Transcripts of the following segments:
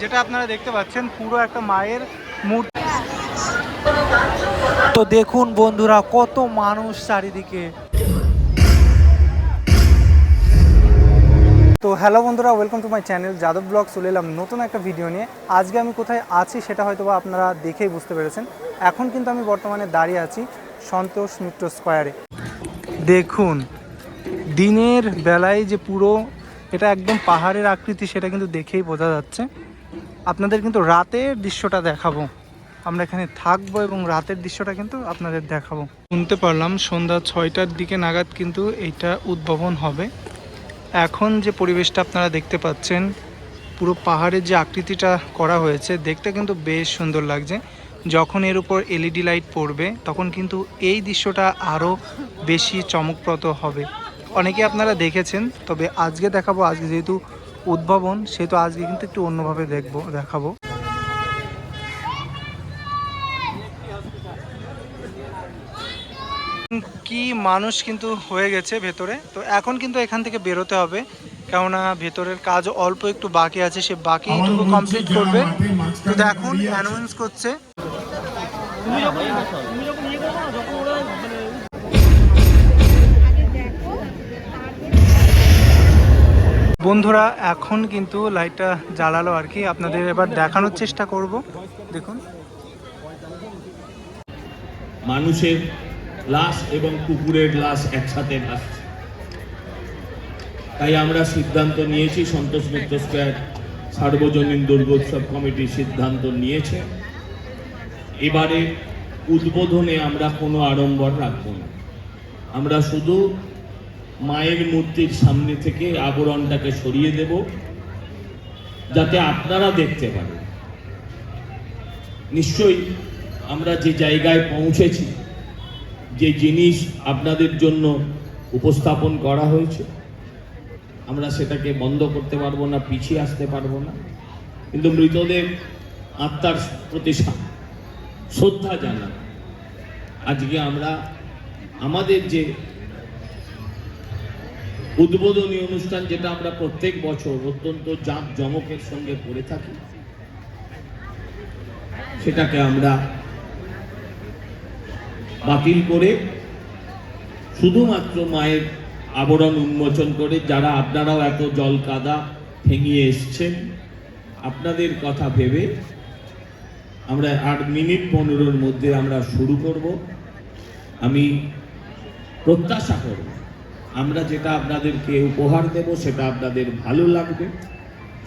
যেটা আপনারা দেখতে পাচ্ছেন পুরো একটা মায়ের মূর্তি। তো দেখুন বন্ধুরা কত মানুষ চারিদিকে। তো হ্যালো বন্ধুরা welcome to my channel Yadav blog. চলে এলাম নতুন একটা ভিডিও নিয়ে। আজকে আমি কোথায় আছি সেটা হয়তো বা আপনারা দেখেই বুঝতে পেরেছেন। এখন কিন্তু আমি বর্তমানে দাঁড়িয়ে আছি সন্তোষ মিত্র স্কোয়ারে দেখুন দিনের বেলায় যে পুরো এটা একদম পাহাড়ের আকৃতি সেটা কিন্তু দেখেই বোঝা যাচ্ছে। আপনাদের কিন্তু রাতের দৃশ্যটা দেখাবো। আমরা এখানে থাকব এবং রাতের দৃশ্যটা কিন্তু আপনাদের দেখাবো। শুনতে পারলাম সন্ধ্যা ছয়টার দিকে নাগাদ কিন্তু এইটা উদ্ভাবন হবে। এখন যে পরিবেশটা আপনারা দেখতে পাচ্ছেন, পুরো পাহাড়ের যে আকৃতিটা করা হয়েছে, দেখতে কিন্তু বেশ সুন্দর লাগছে। যখন এর উপর এলইডি লাইট পড়বে, তখন কিন্তু এই দৃশ্যটা আরও বেশি চমকপ্রদ হবে। অনেকে আপনারা দেখেছেন, তবে আজকে দেখাবো, আজকে যেহেতু উদ্ভাবন সেহেতু আজকে কিন্তু একটু অন্যভাবে দেখব দেখাবো। কি মানুষ কিন্তু হয়ে গেছে ভেতরে। তো এখন কিন্তু এখান থেকে বেরোতে হবে কেননা ভেতরের কাজ অল্প একটু বাকি আছে সে বাকিটুকু কমপ্লিট করবে। তো এখন অ্যানাউন্স করছে। বন্ধুরা, এখন কিন্তু লাইটটা জ্বালালো আর কি। আপনাদের এবার দেখানোর চেষ্টা করব। দেখুন। মানুষের লাশ এবং কুকুরের লাশ একসাথে ভাসছে। তাই আমরা সিদ্ধান্ত নিয়েছি, সন্তোষ মিত্র স্কোয়ার সার্বজনীন দুর্গোৎসব কমিটি সিদ্ধান্ত নিয়েছে। এবারে উদ্বোধনে আমরা কোনো আড়ম্বর রাখব না। আমরা শুধু মায়ের মূর্তির সামনে থেকে আবরণটাকে সরিয়ে দেব, যাতে আপনারা দেখতে পারেন। নিশ্চয়ই আমরা যে জায়গায় পৌঁছেছি, যে জিনিস আপনাদের জন্য উপস্থাপন করা হয়েছে, আমরা সেটাকে বন্ধ করতে পারব না, পিছিয়ে আসতে পারব না। কিন্তু মৃতদের আত্মার প্রতি শ্রদ্ধা জানা আজকে আমরা আমাদের যে উদ্বোধনী অনুষ্ঠান যেটা আমরা প্রত্যেক বছর অত্যন্ত জাঁক জমকের সঙ্গে করে থাকি, সেটাকে আমরা বাতিল করে শুধুমাত্র মায়ের আবরণ উন্মোচন করে, যারা আপনারাও এত জল কাদা ঠেঙিয়ে এসছেন, আপনাদের কথা ভেবে আমরা আট মিনিট পনেরোর মধ্যে আমরা শুরু করব। আমি প্রত্যাশা করব আমরা যেটা আপনাদেরকে উপহার দেব, সেটা আপনাদের ভালো লাগবে।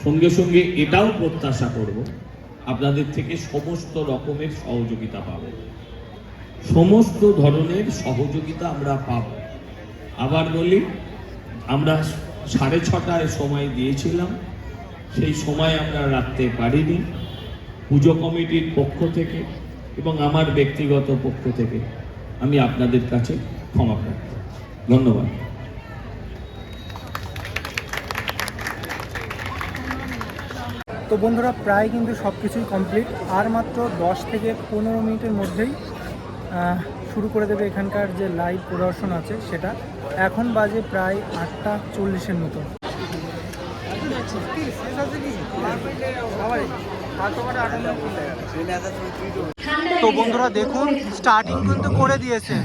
সঙ্গে সঙ্গে এটাও প্রত্যাশা করব, আপনাদের থেকে সমস্ত রকমের সহযোগিতা পাবো। সমস্ত ধরনের সহযোগিতা আমরা পাব। আবার বলি, আমরা সাড়ে ছটায় সময় দিয়েছিলাম, সেই সময় আমরা রাখতে পারিনি। পুজো কমিটির পক্ষ থেকে এবং আমার ব্যক্তিগত পক্ষ থেকে আমি আপনাদের কাছে ক্ষমা প্রার্থী। ধন্যবাদ। তো বন্ধুরা, প্রায় কিন্তু সব কিছুই কমপ্লিট আর মাত্র দশ থেকে পনেরো মিনিটের মধ্যেই শুরু করে দেবে এখানকার যে লাইভ প্রদর্শন আছে সেটা। এখন বাজে প্রায় আটটা চল্লিশের মতো। তো বন্ধুরা, দেখুন স্টার্টিং কিন্তু করে দিয়েছে।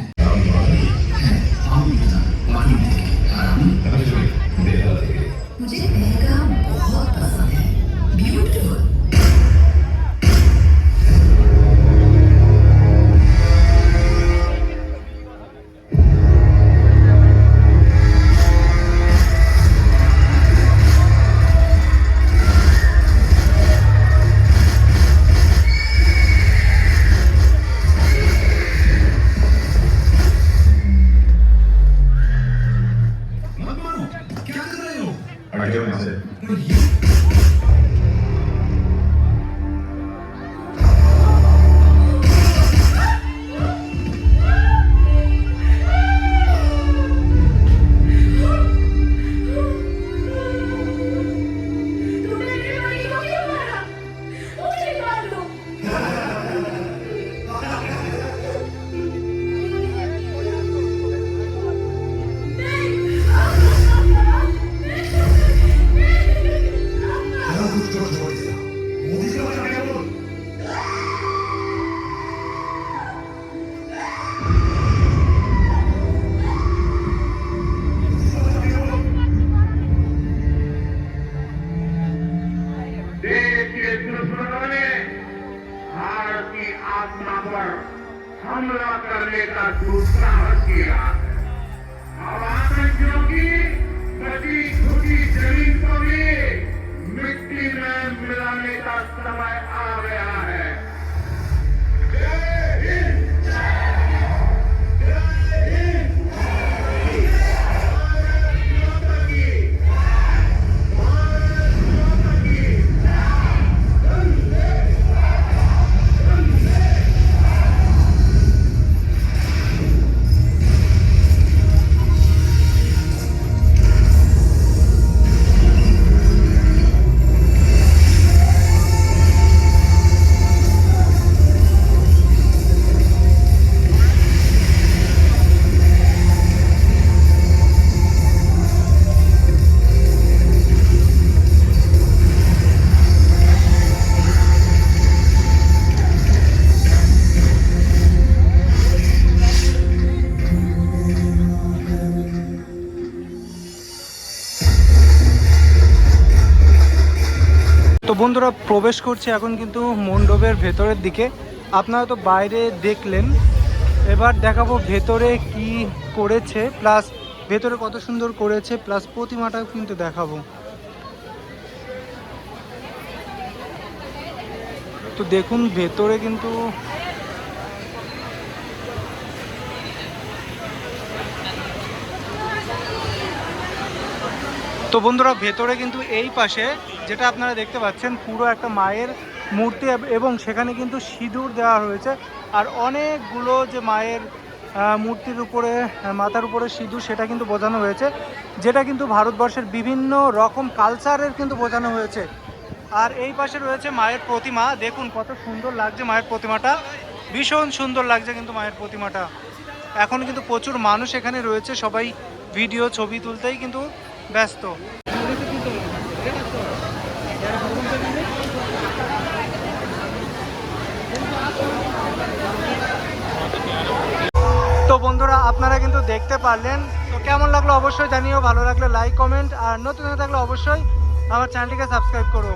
हमला करने का दुस्साहस किया अब आतंकियों की बची छुटी ज़मीन को भी मिट्टी में मिलाने का समय आ गया है। বন্ধুরা প্রবেশ করছে এখন কিন্তু মণ্ডপের ভেতরের দিকে। আপনারা তো বাইরে দেখলেন। এবার দেখাবো ভেতরে কি করেছে, প্লাস ভেতরে কত সুন্দর করেছে, প্লাস প্রতিমাটাও কিন্তু দেখাবো। তো দেখুন, ভেতরে কিন্তু তো বন্ধুরা, ভেতরে কিন্তু এই পাশে যেটা আপনারা দেখতে পাচ্ছেন, পুরো একটা মায়ের মূর্তি এবং সেখানে কিন্তু সিঁদুর দেওয়া হয়েছে। আর অনেকগুলো যে মায়ের মূর্তির উপরে মাথার উপরে সিঁদুর, সেটা কিন্তু বোঝানো হয়েছে। যেটা কিন্তু ভারতবর্ষের বিভিন্ন রকম কালচারের কিন্তু বোঝানো হয়েছে। আর এই পাশে রয়েছে মায়ের প্রতিমা। দেখুন কত সুন্দর লাগছে মায়ের প্রতিমাটা। ভীষণ সুন্দর লাগছে কিন্তু মায়ের প্রতিমাটা। এখন কিন্তু প্রচুর মানুষ এখানে রয়েছে। সবাই ভিডিও, ছবি তুলতেই কিন্তু ব্যস্ত তো বন্ধুরা আপনারা কিন্তু দেখতে পারলেন। তো কেমন লাগল অবশ্যই জানিও, ভালো লাগলে লাইক কমেন্ট আর নতুন থাকলে অবশ্যই আমার চ্যানেলটিকে সাবস্ক্রাইব করো।